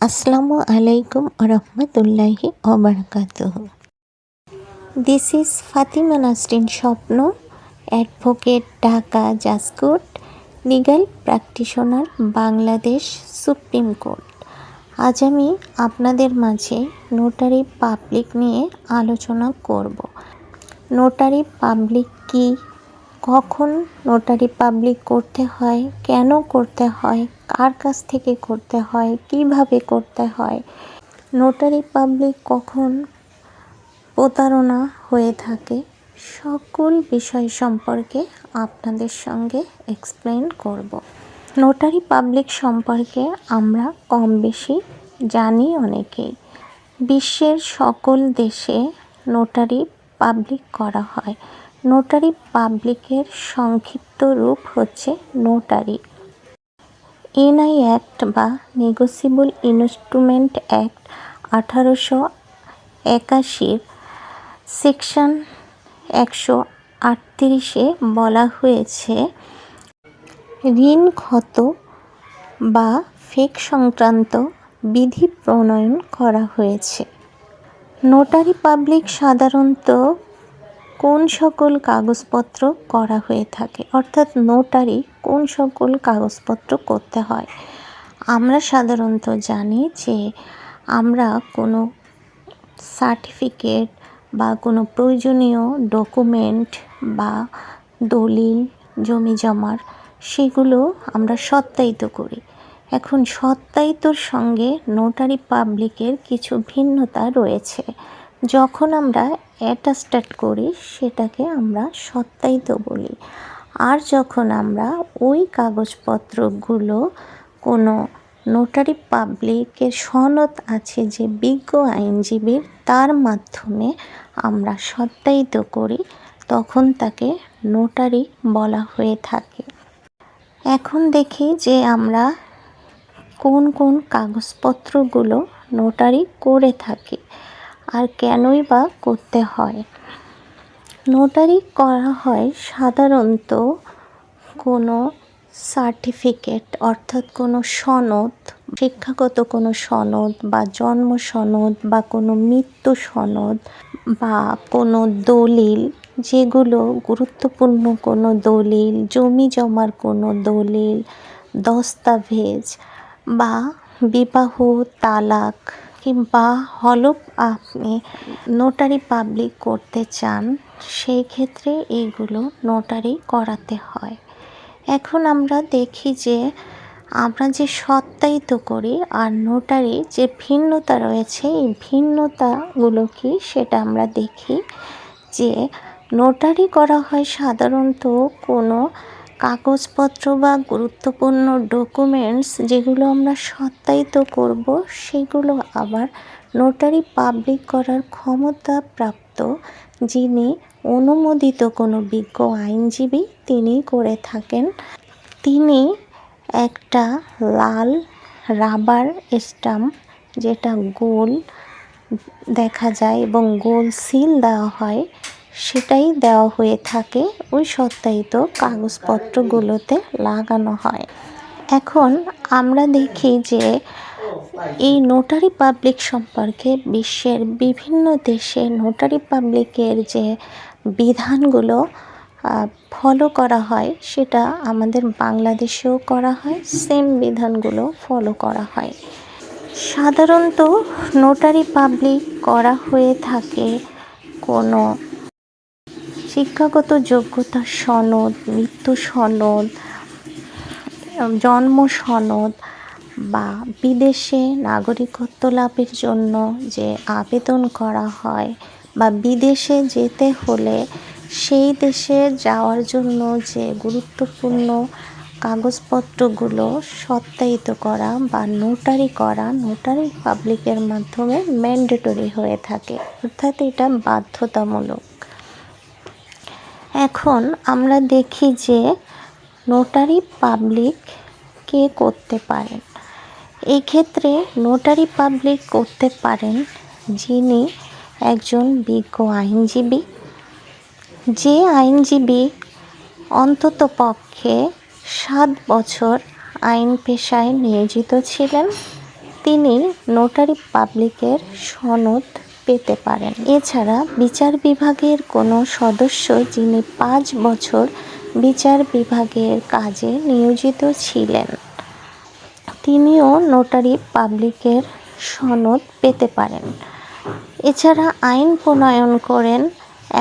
আসসালামু আলাইকুম রহমতুল্লাহি ওবরাকাতুহ। This is Fatima Nasrin Swapna advocate Dhaka জাসকুট legal practitioner Bangladesh supreme court আজ আমি আপনাদের মাঝে নোটারি পাবলিক নিয়ে আলোচনা করব। নোটারি পাবলিক কি? কখন নোটারি পাবলিক করতে হয়? কেন করতে হয়? কার কাছ থেকে করতে হয়, কীভাবে করতে হয়। নোটারি পাবলিক কখন প্রতারণা হয়ে থাকে, সকল বিষয় সম্পর্কে আপনাদের সঙ্গে এক্সপ্লেন করব। নোটারি পাবলিক সম্পর্কে আমরা কম বেশি জানি অনেকেই। বিশ্বের সকল দেশে নোটারি পাবলিক করা হয়। নোটারি পাবলিকের সংক্ষিপ্ত রূপ হচ্ছে নোটারি এনআই অ্যাক্ট বা নেগোসিবল ইনস্ট্রুমেন্ট অ্যাক্ট আঠারোশো একাশির সেকশন একশো আটত্রিশে বলা হয়েছে, ঋণ ক্ষত বা ফেক সংক্রান্ত বিধি প্রণয়ন করা হয়েছে। নোটারি পাবলিক সাধারণত কোন সকল কাগজপত্র করা হয়ে থাকে? অর্থাৎ নোটারি কোন সকল কাগজপত্র করতে হয়? আমরা সাধারণত জানি যে আমরা কোনো সার্টিফিকেট বা কোনো প্রয়োজনীয় ডকুমেন্ট বা দলিল, জমি জমার, সেগুলো আমরা সত্যায়িত করি। এখন সত্যায়িতর সঙ্গে নোটারি পাবলিকের কিছু ভিন্নতা রয়েছে। যখন আমরা অ্যাটাস্টেট করি, সেটাকে আমরা সত্যায়িত বলি। আর যখন আমরা ওই কাগজপত্রগুলো কোনো নোটারি পাবলিকের সনদ আছে যে বিজ্ঞ আইনজীবীর, তার মাধ্যমে আমরা সত্যায়িত করি, তখন তাকে নোটারি বলা হয়ে থাকে। এখন দেখি যে আমরা কোন কোন কাগজপত্রগুলো নোটারি করে থাকি। আর কেনই বা করতে হয়? নোটারি করা হয় সাধারণত কোনো সার্টিফিকেট, অর্থাৎ কোনো সনদ, শিক্ষাগত কোনো সনদ বা জন্ম সনদ বা কোনো মৃত্যু সনদ বা কোনো দলিল, যেগুলো গুরুত্বপূর্ণ কোনো দলিল, জমি জমার কোনো দলিল দস্তাবেজ বা বিবাহ তালাক কিংবা হলফ আপনি নোটারি পাবলিক করতে চান, সেই ক্ষেত্রে এইগুলো নোটারি করাতে হয়। এখন আমরা দেখি যে আমরা যে সত্যায়িত করি আর নোটারি যে ভিন্নতা রয়েছে, এই ভিন্নতাগুলো কি সেটা আমরা দেখি যে নোটারি করা হয় সাধারণত কোনো কাগজপত্র বা গুরুত্বপূর্ণ ডকুমেন্টস যেগুলো আমরা সত্যায়িত করব, সেগুলো আবার নোটারি পাবলিক করার ক্ষমতা প্রাপ্ত, যিনি অনুমোদিত কোনো বিজ্ঞ আইনজীবী তিনি করে থাকেন। তিনি একটা লাল রাবার স্টাম্প যেটা গোল দেখা যায় এবং গোল সিল দেওয়া হয়। সেটাই দেওয়া হয়ে থাকে ওই সত্যায়িত কাগজপত্রগুলোতে লাগানো হয়। এখন আমরা দেখি যে এই নোটারি পাবলিক সম্পর্কে বিশ্বের বিভিন্ন দেশে নোটারি পাবলিকের যে বিধানগুলো ফলো করা হয়, সেটা আমাদের বাংলাদেশেও করা হয় সেম বিধানগুলো ফলো করা হয়। সাধারণত নোটারি পাবলিক করা হয়ে থাকে কোনো শিক্ষাগত যোগ্যতা সনদ, মৃত্যু সনদ জন্ম সনদ বা বিদেশে নাগরিকত্ব লাভের জন্য যে আবেদন করা হয় বা বিদেশে যেতে হলে সেই দেশে যাওয়ার জন্য যে গুরুত্বপূর্ণ কাগজপত্রগুলো সত্যায়িত করা বা নোটারি করা, নোটারি পাবলিকের মাধ্যমে ম্যান্ডেটরি হয়ে থাকে। অর্থাৎ এটা বাধ্যতামূলক। এখন আমরা দেখি যে নোটারি পাবলিক কে করতে পারেন। এই ক্ষেত্রে নোটারি পাবলিক করতে পারেন যিনি একজন বিজ্ঞ আইনজীবী, যে আইনজীবী অন্তত পক্ষে সাত বছর আইন পেশায় নিয়োজিত ছিলেন। তিনি নোটারি পাবলিকের সনদ পেতে পারেন। এছাড়া বিচার বিভাগের কোনো সদস্য যিনি পাঁচ বছর বিচার বিভাগের কাজে নিয়োজিত ছিলেন, তিনিও নোটারি পাবলিকের সনদ পেতে পারেন। এছাড়া আইন প্রণয়ন করেন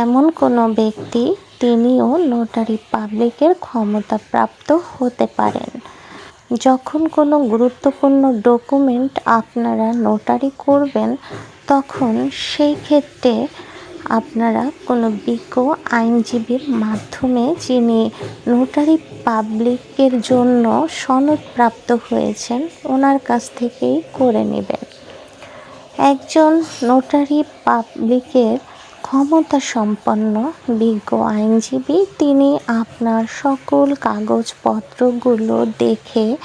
এমন কোনো ব্যক্তি তিনিও নোটারি পাবলিকের ক্ষমতাপ্রাপ্ত হতে পারেন। যখন কোনো গুরুত্বপূর্ণ ডকুমেন্ট আপনারা নোটারি করবেন তখন সেই ক্ষেত্রে আপনারা কোনো বিজ্ঞ আইনজীবীর মাধ্যমে যিনি নোটারি পাবলিকের জন্য সনদপ্রাপ্ত হয়েছেন, ওনার কাছ থেকেই করে নেবেন। একজন নোটারি পাবলিকের ক্ষমতা সম্পন্ন বিজ্ঞ আইনজীবী, তিনি আপনার সকল কাগজপত্রগুলো দেখে,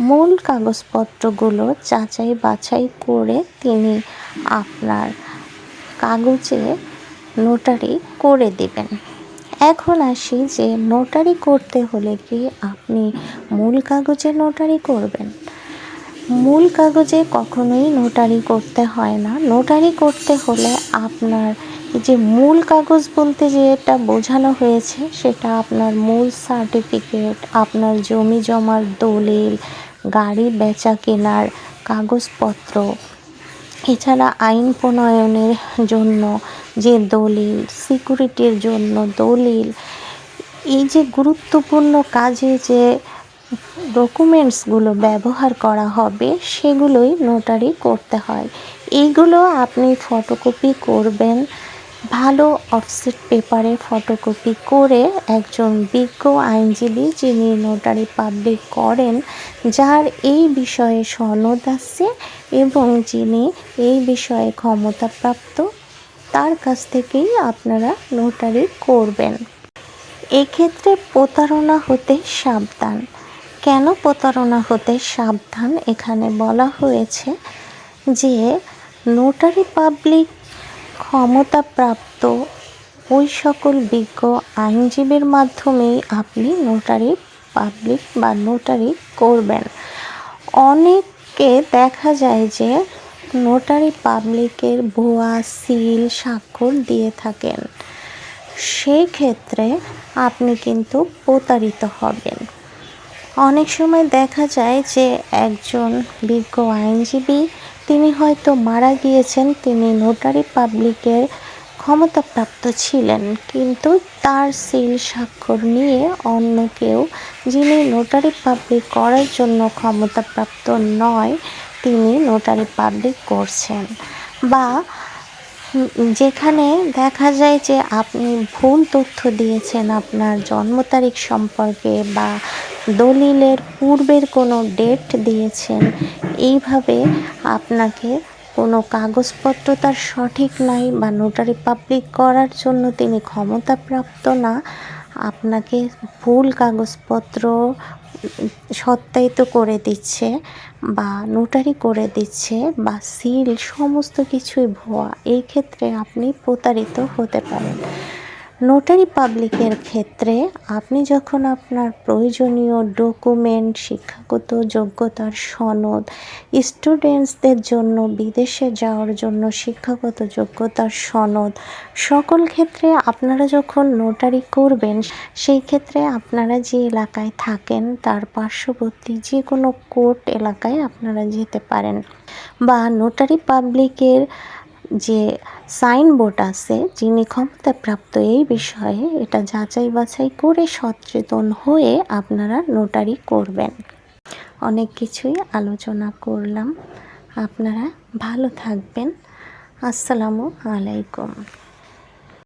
মূল কাগজপত্রগুলো যাচাই বাছাই করে তিনি আপনার কাগজে নোটারি করে দেবেন। এখন আসি যে নোটারি করতে হলে কি আপনি মূল কাগজে নোটারি করবেন? মূল কাগজে কখনোই নোটারি করতে হয় না। নোটারি করতে হলে আপনার যে মূল কাগজ বলতে যেটা বোঝানো হয়েছে, সেটা আপনার মূল সার্টিফিকেট আপনার জমি জমার দলিল, গাড়ি বেচা কেনার কাগজপত্র এছাড়া আইন প্রণয়নের জন্য যে দলিল, সিকিউরিটির জন্য দলিল, এই যে গুরুত্বপূর্ণ কাজে যে ডকুমেন্টসগুলো ব্যবহার করা হবে, সেগুলোই নোটারি করতে হয়। এইগুলো আপনি ফটোকপি করবেন ভালো অফসেট পেপারে ফটোকপি করে একজন বিজ্ঞ আইনজীবী যিনি নোটারি পাবলিক করেন, যার এই বিষয়ে সনদ আছে এবং যিনি এই বিষয়ে ক্ষমতাপ্রাপ্ত, তার কাছ থেকেই আপনারা নোটারি করবেন। এক্ষেত্রে প্রতারণা হতে সাবধান। কেন প্রতারণা হতে সাবধান? এখানে বলা হয়েছে যে নোটারি পাবলিক ক্ষমতাপ্রাপ্ত ওই সকল বিজ্ঞ আইনজীবীর মাধ্যমেই আপনি নোটারি পাবলিক বা নোটারি করবেন। অনেককে দেখা যায় যে নোটারি পাবলিকের ভুয়া সিল স্বাক্ষর দিয়ে থাকেন। সেই ক্ষেত্রে আপনি কিন্তু প্রতারিত হবেন। অনেক সময় দেখা যায় যে একজন বিজ্ঞ আইনজীবী তিনি হয়তো মারা গিয়েছেন, তিনি নোটারি পাবলিকের ক্ষমতাপ্রাপ্ত ছিলেন, কিন্তু তার সিল স্বাক্ষর নিয়ে অন্য কেউ যিনি নোটারি পাবলিক করার জন্য ক্ষমতাপ্রাপ্ত নয়, তিনি নোটারি পাবলিক করছেন। বা যেখানে দেখা যায় যে আপনি ভুল তথ্য দিয়েছেন আপনার জন্ম তারিখ সম্পর্কে বা দলিলের পূর্বের কোনো ডেট দিয়েছেন, এইভাবে আপনাকে কোনো কাগজপত্র তার সঠিক নাই বা নোটারি পাবলিক করার জন্য তিনি ক্ষমতাপ্রাপ্ত না, আপনাকে ভুল কাগজপত্র সত্যায়িত করে দিচ্ছে বা নোটারি করে দিচ্ছে বা সিল সমস্ত কিছুই ভুয়া, এই ক্ষেত্রে আপনি প্রতারিত হতে পারেন। নোটারি পাবলিকের ক্ষেত্রে আপনি যখন আপনার প্রয়োজনীয় ডকুমেন্ট শিক্ষাগত যোগ্যতার সনদ স্টুডেন্টসদের জন্য, বিদেশে যাওয়ার জন্য, শিক্ষাগত যোগ্যতার সনদ, সকল ক্ষেত্রে আপনারা যখন নোটারি করবেন, সেই ক্ষেত্রে আপনারা যে এলাকায় থাকেন, তার পার্শ্ববর্তী যে কোনো কোর্ট এলাকায় আপনারা যেতে পারেন। বা নোটারি পাবলিকের যে সাইনবোর্ড আছে যিনি ক্ষমতাপ্রাপ্ত এই বিষয়ে এটা যাচাই বাছাই করে সচেতন হয়ে আপনারা নোটারি করবেন। অনেক কিছুই আলোচনা করলাম। আপনারা ভালো থাকবেন। আসসালামু আলাইকুম।